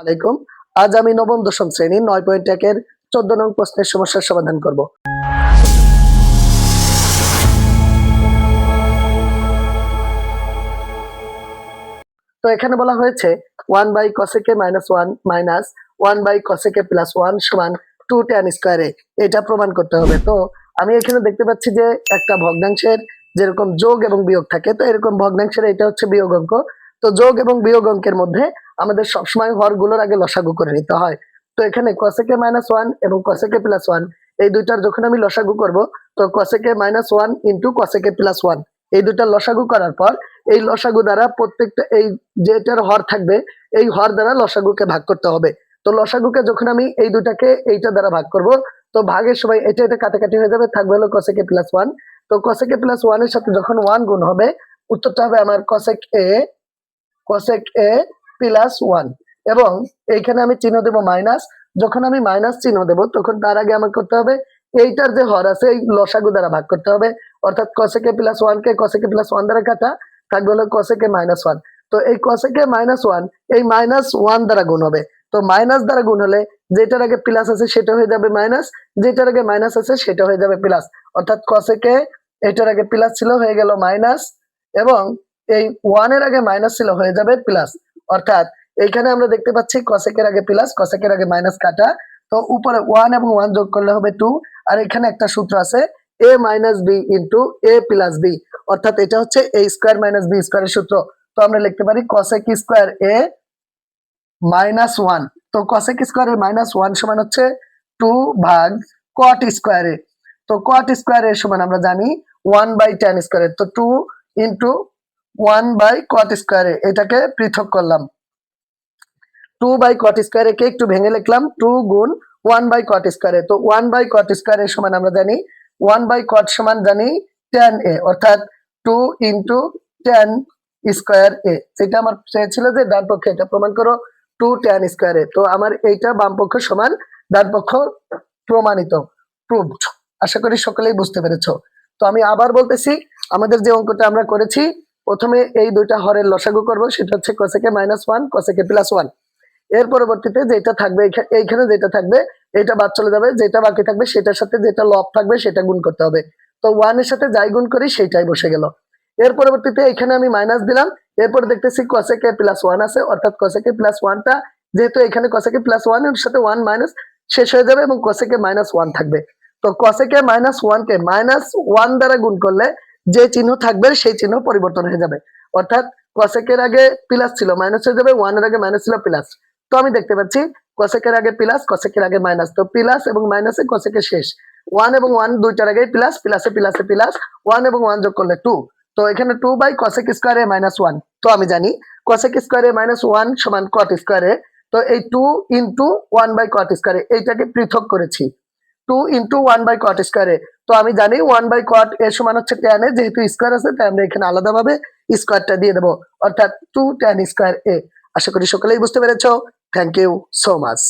আলাইকুম। আজ আমি নবম, দশম শ্রেণির নয় পয়েন্ট একের চোদ্দ নং প্রশ্নের সমস্যার সমাধান করব। তো এখানে বলা হয়েছে one by cosec A minus one minus one by cosec A plus one সমান টু টেন স্কোয়ারে এটা প্রমাণ করতে হবে। তো আমি এখানে দেখতে পাচ্ছি যে একটা ভগ্নাংশের যেরকম যোগ এবং বিয়োগ থাকে, তো এরকম ভগ্নাংশের এটা হচ্ছে বিয়োগ অঙ্ক। তো যোগ এবং বিয়োগ অঙ্কের মধ্যে আমাদের সবসময় হরগুলোর আগে লসাগু করে নিতে হয়। তো এখানে কসেকে মাইনাস ওয়ান এবং কসেকে প্লাস ওয়ান এই দুইটার যখন আমি লসাগু করব, তো cosec A minus one into cosec A plus one এই দুইটার লসাগু করার পর এই লসাগু দ্বারা প্রত্যেকটা এই যেটার হর থাকবে, এই হর দ্বারা লসাগুকে ভাগ করতে হবে। তো লসাগুকে যখন আমি এই দুটাকে এইটা দ্বারা ভাগ করব, তো ভাগের সময় এটা এটা কাটাকাটি হয়ে যাবে, থাকবে হলো কসেকে প্লাস ওয়ান তো কসেকে প্লাস ওয়ানের সাথে যখন ওয়ান গুণ হবে, উত্তরটা হবে আমার cosec A cosec A plus one এবং এইখানে আমি চিহ্ন দেবো মাইনাস যখন আমি মাইনাস চিহ্ন দেবো, তখন তার আগে আমার করতে হবে, এইটার যে হর আছে, এই লসাগু দ্বারা ভাগ করতে হবে। অর্থাৎ কসেকে প্লাস ওয়ান কে কসেকে প্লাস ওয়ান দ্বারা কাটা, থাকবে হলো কসেকে মাইনাস ওয়ান তো এই কসেকে মাইনাস ওয়ান এই মাইনাস ওয়ান দ্বারা গুণ হবে। তো মাইনাস দ্বারা গুণ হলে যেটার আগে প্লাস আছে, সেটা হয়ে যাবে মাইনাস যেটার আগে মাইনাস আছে, সেটা হয়ে যাবে প্লাস অর্থাৎ কসেকে এটার আগে প্লাস ছিল, হয়ে গেল মাইনাস এবং এই ওয়ানের আগে মাইনাস ছিল হয়ে যাবে প্লাস অর্থাৎ এইখানে আমরা দেখতে পাচ্ছি কসেকের আগে প্লাস কসেকের আগে মাইনাস কাটা। তো উপরে ওয়ান এবং ওয়ান যোগ করলে হবে টু আর এখানে একটা সূত্র আছে A minus B into A plus B অর্থাৎ এটা হচ্ছে এ স্কোয়ার মাইনাস বি স্কোয়ারের সূত্র। তো আমরা লিখতে পারি cosec square A minus one তো cosec square A minus one সমান হচ্ছে টু ভাগ কট স্কোয়ারে তো কট স্কোয়ারের সমান আমরা জানি ওয়ান বাই টেন স্কোয়ারে তো two into one by cot square A এটাকে পৃথক করলাম। টু বাই কট স্কোয়ারে কে একটু ভেঙে লিখলাম? টু গুণ ওয়ান বাই কট স্কোয়ারে তো ওয়ান বাই কট স্কোয়ারের সমান আমরা জানি ওয়ান বাই কট সমান জানি টেন এ অর্থাৎ two into tan square A যেটা আমার চেয়েছিল যে ডান পক্ষে এটা প্রমাণ করো টু টেন স্কোয়ারে তো আমার এইটা বাম পক্ষ সমান, ডান পক্ষ প্রমাণিত প্রুভড আশা করি সকলেই বুঝতে পেরেছ। তো আমি আবার বলতেছি, আমাদের যে অঙ্কটা আমরা করেছি প্রথমে এই দুইটা হরের লসাগু করব, সেটা হচ্ছে cosec A minus one cosec A plus ওয়ানের পরবর্তীতে যেটা থাকবে এইখানে যেটা থাকবে, এটা বাদ চলে যাবে, যেটা বাকি থাকবে, সেটার সাথে যেটা লব থাকবে, সেটা গুণ করতে হবে। তো ওয়ানের সাথে যাই গুণ করি, সেইটাই বসে গেল। এর পরবর্তীতে এখানে আমি মাইনাস দিলাম, এরপর দেখতেছি কসেকে প্লাস ওয়ান আছে, অর্থাৎ কসেকে প্লাস ওয়ানটা যেহেতু এখানে কসেকে প্লাস ওয়ানের সাথে ওয়ান মাইনাস শেষ হয়ে যাবে এবং কসেকে মাইনাস ওয়ান থাকবে। তো কসেকে মাইনাস ওয়ানকে মাইনাস ওয়ান দ্বারা গুণ করলে যে চিহ্ন থাকবে, সেই চিহ্ন পরিবর্তন হয়ে যাবে। অর্থাৎ কসেকের আগে প্লাস ছিল মাইনাস হয়ে যাবে ওয়ানের আগে মাইনাস ছিল প্লাস তো আমি দেখতে পাচ্ছি কসেকের আগে প্লাস কসেকের আগে মাইনাস তো প্লাস এবং মাইনাসে কসেকের শেষ। ওয়ান এবং ওয়ান দুইটার আগে প্লাস প্লাসে প্লাসে প্লাস ওয়ান এবং ওয়ান যোগ করলে টু তো এখানে two by cosec square A minus one তো আমি জানি কসেক স্কোয়ারে মাইনাস ওয়ান সমান কট স্কোয়ারে তো এই two into one by cot square A এইটাকে পৃথক করেছি। Two into one by cot square A তো আমি জানি ওয়ান বাই কট এর সমান হচ্ছে টেন এ, যেহেতু স্কোয়ার আছে, তাই আমরা এখানে আলাদাভাবে স্কোয়ারটা দিয়ে দেবো। অর্থাৎ টু টেন স্কোয়ার এ। আশা করি সকলেই বুঝতে পেরেছ। Thank you so much